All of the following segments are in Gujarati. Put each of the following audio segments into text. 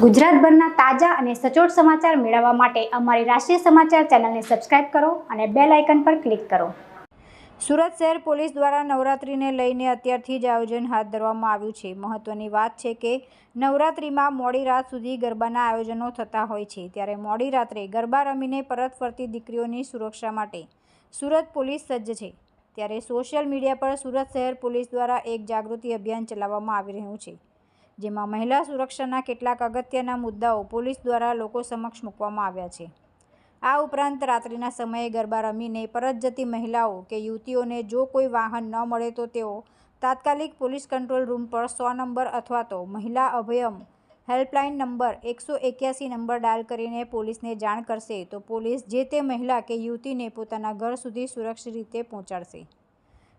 ગુજરાતભરના તાજા અને સચોટ સમાચાર મેળવવા માટે અમારી રાષ્ટ્રીય સમાચાર ચેનલને સબસ્ક્રાઇબ કરો અને બેલ આઇકન પર ક્લિક કરો. સુરત શહેર પોલીસ દ્વારા નવરાત્રિને લઈને અત્યારથી જ આયોજન હાથ ધરવામાં આવ્યું છે. મહત્વની વાત છે કે, નવરાત્રિમાં મોડી રાત સુધી ગરબાના આયોજનો થતા હોય છે. ત્યારે મોડી રાત્રે ગરબા રમીને પરત ફરતી દીકરીઓની સુરક્ષા માટે સુરત પોલીસ સજ્જ છે. ત્યારે સોશિયલ મીડિયા પર સુરત શહેર પોલીસ દ્વારા એક જાગૃતિ અભિયાન ચલાવવામાં આવી રહ્યું છે. જેમાં મહિલા સુરક્ષાના કેટલાક અગત્યના મુદ્દાઓ પોલીસ દ્વારા લોકો સમક્ષ મૂકવામાં આવ્યા છે. આ ઉપરાંત રાત્રિના સમયે ગરબા રમીને પરત જતી મહિલાઓ કે યુવતીઓને જો કોઈ વાહન ન મળે તો તેઓ તાત્કાલિક પોલીસ કંટ્રોલ રૂમ પર સો નંબર અથવા તો મહિલા અભયમ હેલ્પલાઇન નંબર એકસો એક્યાસી નંબર ડાયલ કરીને પોલીસને જાણ કરશે તો પોલીસ જે તે મહિલા કે યુવતીને પોતાના ઘર સુધી સુરક્ષિત રીતે પહોંચાડશે.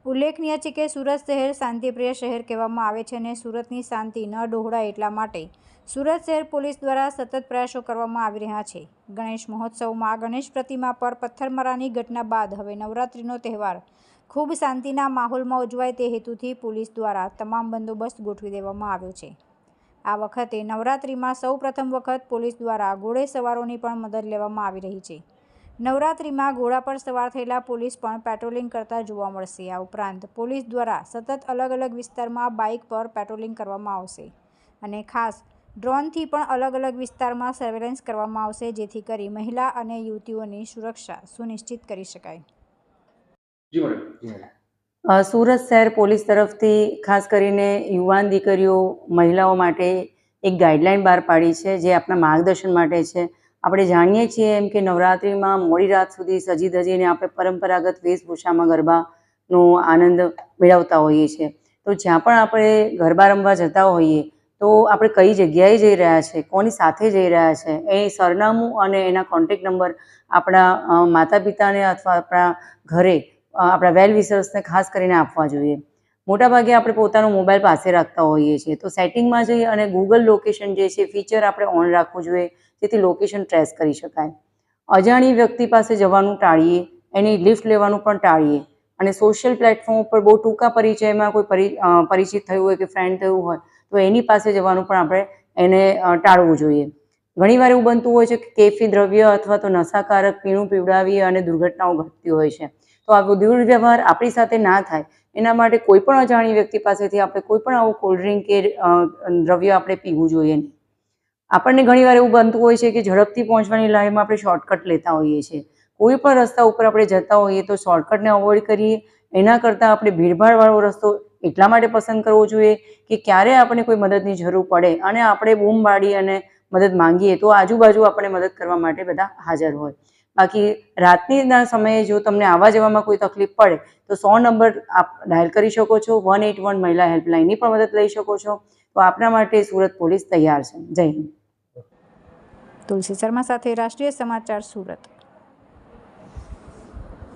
ઉલ્લેખનીય છે કે સુરત શહેર શાંતિપ્રિય શહેર કહેવામાં આવે છે અને સુરતની શાંતિ ન ડહોળાય એટલા માટે સુરત શહેર પોલીસ દ્વારા સતત પ્રયાસો કરવામાં આવી રહ્યા છે. ગણેશ મહોત્સવમાં ગણેશ પ્રતિમા પર પથ્થરમારાની ઘટના બાદ હવે નવરાત્રિનો તહેવાર. ખૂબ શાંતિના માહોલમાં ઉજવાય તે હેતુથી પોલીસ દ્વારા તમામ બંદોબસ્ત ગોઠવી દેવામાં આવ્યો છે. આ વખતે નવરાત્રિમાં સૌ પ્રથમ વખત પોલીસ દ્વારા ઘોડે સવારોની પણ મદદ લેવામાં આવી રહી છે. નવરાત્રિમાં ઘોડા પર સવાર થયેલા પોલીસ પણ પેટ્રોલિંગ કરતા જોવા મળશે. આ ઉપરાંત પોલીસ દ્વારા સતત અલગ અલગ વિસ્તારમાં બાઇક પર પેટ્રોલિંગ કરવામાં આવશે અને ખાસ ડ્રોનથી પણ અલગ અલગ વિસ્તારમાં સર્વેલન્સ કરવામાં આવશે જેથી કરી મહિલા અને યુવતીઓની સુરક્ષા સુનિશ્ચિત કરી શકાય. સુરત શહેર પોલીસ તરફથી ખાસ કરીને યુવાન દીકરીઓ મહિલાઓ માટે એક ગાઈડલાઈન બહાર પાડી છે જે આપણા માર્ગદર્શન માટે છે. આપણે જાણીએ છીએ એમ કે નવરાત્રિમાં મોડી રાત સુધી સજી ધજીને આપણે પરંપરાગત વેશભૂષામાં ગરબાનો આનંદ મેળવતા હોઈએ છીએ. તો જ્યાં પણ આપણે ગરબા રમવા જતા હોઈએ, તો આપણે કઈ જગ્યાએ જઈ રહ્યા છે, કોની સાથે જઈ રહ્યા છે, એ સરનામું અને એના કોન્ટેક નંબર આપણા માતા પિતાને અથવા આપણા ઘરે આપણા વેલ વિસર્સને ખાસ કરીને આપવા જોઈએ. મોટાભાગે આપણે પોતાનો મોબાઈલ પાસે રાખતા હોઈએ છીએ. તો સેટિંગમાં જઈ અને ગૂગલ લોકેશન જે છે ફીચર આપણે ઓન રાખવું જોઈએ, જેથી લોકેશન ટ્રેસ કરી શકાય. અજાણી વ્યક્તિ પાસે જવાનું ટાળીએ, એની લિફ્ટ લેવાનું પણ ટાળીએ. અને સોશિયલ પ્લેટફોર્મ ઉપર બહુ ટૂંકા પરિચયમાં કોઈ પરિ પરિચિત થયું હોય કે ફ્રેન્ડ થયું હોય, તો એની પાસે જવાનું પણ આપણે એને ટાળવું જોઈએ. ઘણીવાર એવું બનતું હોય છે કે કેફી દ્રવ્ય અથવા તો નશાકારક પીણું પીવડાવી અને દુર્ઘટનાઓ ઘટતી હોય છે. તો આવો દુર્વ્યવહાર આપણી સાથે ના થાય એના માટે કોઈ પણ અજાણી વ્યક્તિ પાસેથી આપણે કોઈ પણ આવું કોલ્ડ ડ્રિંક કે દ્રવ્ય આપણે પીવું જોઈએ આપણને ઘણીવાર એવું બનતું હોય છે કે ઝડપથી પહોંચવાની લાઈનમાં આપણે શોર્ટકટ લેતા હોઈએ છીએ. કોઈ પણ રસ્તા ઉપર આપણે જતા હોઈએ તો શોર્ટકટને અવોઇડ કરીએ. એના કરતાં આપણે ભીડભાડવાળો રસ્તો એટલા માટે પસંદ કરવો જોઈએ કે ક્યારે આપણને કોઈ મદદની જરૂર પડે અને આપણે બૂમ પાડી અને મદદ માંગીએ તો આજુબાજુ આપણે મદદ કરવા માટે બધા હાજર હોય. બાકી રાતના સમયે જો તમને આવવા જવામાં કોઈ તકલીફ પડે, તો સો નંબર આપ ડાયલ કરી શકો છો. વન એટ વન મહિલા હેલ્પલાઇનની પણ મદદ લઈ શકો છો. તો આપના માટે સુરત પોલીસ તૈયાર છે. જય હિન્દ. તુલસી શર્મા સાથે રાષ્ટ્રીય સમાચાર સુરત.